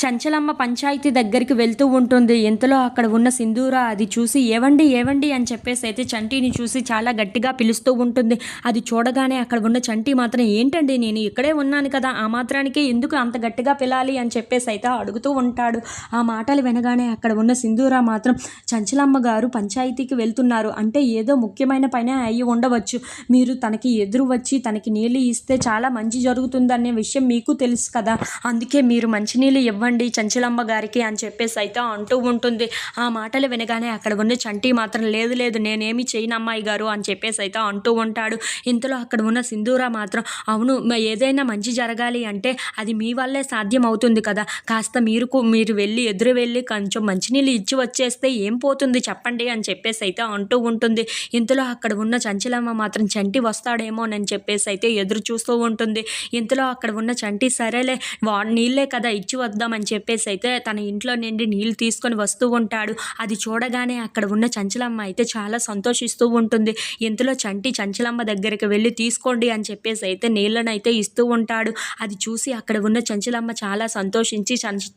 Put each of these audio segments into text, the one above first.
చంచలమ్మ పంచాయతీ దగ్గరికి వెళ్తూ ఉంటుంది. ఇంతలో అక్కడ ఉన్న సింధూర అది చూసి ఏవండి ఏవండి అని చెప్పేసి అయితే చంటిని చూసి చాలా గట్టిగా పిలుస్తూ ఉంటుంది. అది చూడగానే అక్కడ ఉన్న చంటి మాత్రం ఏంటండి నేను ఇక్కడే ఉన్నాను కదా ఆ మాత్రానికే ఎందుకు అంత గట్టిగా పిలాలి? అని చెప్పేసి అయితే అడుగుతూ ఉంటాడు. ఆ మాటలు వినగానే అక్కడ ఉన్న సింధూర మాత్రం చంచలమ్మ గారు పంచాయతీకి వెళ్తున్నారు. అంటే ఏదో ముఖ్యమైన పని అయ్యి ఉండవచ్చు. మీరు తనకి ఎదురు వచ్చి తనకి నీళ్ళు ఇస్తే చాలా మంచి జరుగుతుందనే విషయం మీకు తెలుసు కదా. అందుకే మీరు మంచినీళ్ళు ఇవ్వండి చంచలమ్మ గారికి అని చెప్పేసి అయితే అంటూ ఉంటుంది. ఆ మాటలు వినగానే అక్కడ ఉన్న చంటి మాత్రం లేదు లేదు నేనేమి చేయను అమ్మాయి గారు అని చెప్పేసి అయితే అంటూ ఉంటాడు. ఇంతలో అక్కడ ఉన్న సింధూర మాత్రం అవును ఏదైనా మంచి జరగాలి అంటే అది మీ వల్లే సాధ్యం అవుతుంది కదా. కాస్త మీరు మీరు వెళ్ళి ఎదురు వెళ్ళి కొంచెం మంచినీళ్ళు ఇచ్చి వచ్చేస్తే ఏం పోతుంది చెప్పండి అని చెప్పేసి అయితే అంటూ ఉంటుంది. ఇంతలో అక్కడ ఉన్న చంచలమ్మ మాత్రం చంటి వస్తాడేమో అని చెప్పేసి అయితే ఎదురు చూస్తూ ఉంటుంది. ఇంతలో అక్కడ ఉన్న చంటి సరేలే వా నీళ్ళే కదా ఇచ్చి వద్దామని అని చెప్పేసి అయితే తన ఇంట్లో నుండి నీళ్ళు తీసుకొని వస్తూ ఉంటాడు. అది చూడగానే అక్కడ ఉన్న చంచలమ్మ అయితే చాలా సంతోషిస్తూ ఉంటుంది. ఇంతలో చంటి చంచలమ్మ దగ్గరికి వెళ్ళి తీసుకోండి అని చెప్పేసి అయితే నీళ్ళను అయితే ఇస్తూ ఉంటాడు. అది చూసి అక్కడ ఉన్న చంచలమ్మ చాలా సంతోషించి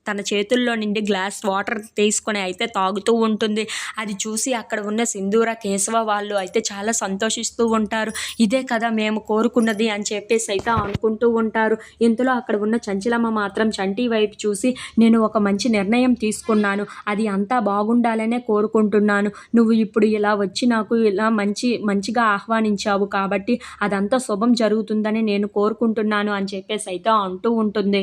తన చేతుల్లో నుండి గ్లాస్ వాటర్ తీసుకొని అయితే తాగుతూ ఉంటుంది. అది చూసి అక్కడ ఉన్న సింధూర కేశవ వాళ్ళు అయితే చాలా సంతోషిస్తూ ఉంటారు. ఇదే కదా మేము కోరుకున్నది అని చెప్పేసి అయితే అనుకుంటూ ఉంటారు. ఇంతలో అక్కడ ఉన్న చంచలమ్మ మాత్రం చంటి వైపు చూసి నేను ఒక మంచి నిర్ణయం తీసుకున్నాను. అది అంతా బాగుండాలనే కోరుకుంటున్నాను. నువ్వు ఇప్పుడు ఇలా వచ్చి నాకు ఇలా మంచి మంచిగా ఆహ్వానించావు కాబట్టి అదంతా శుభం జరుగుతుందని నేను కోరుకుంటున్నాను అని చెప్పేసి అయితే అంటూ ఉంటుంది.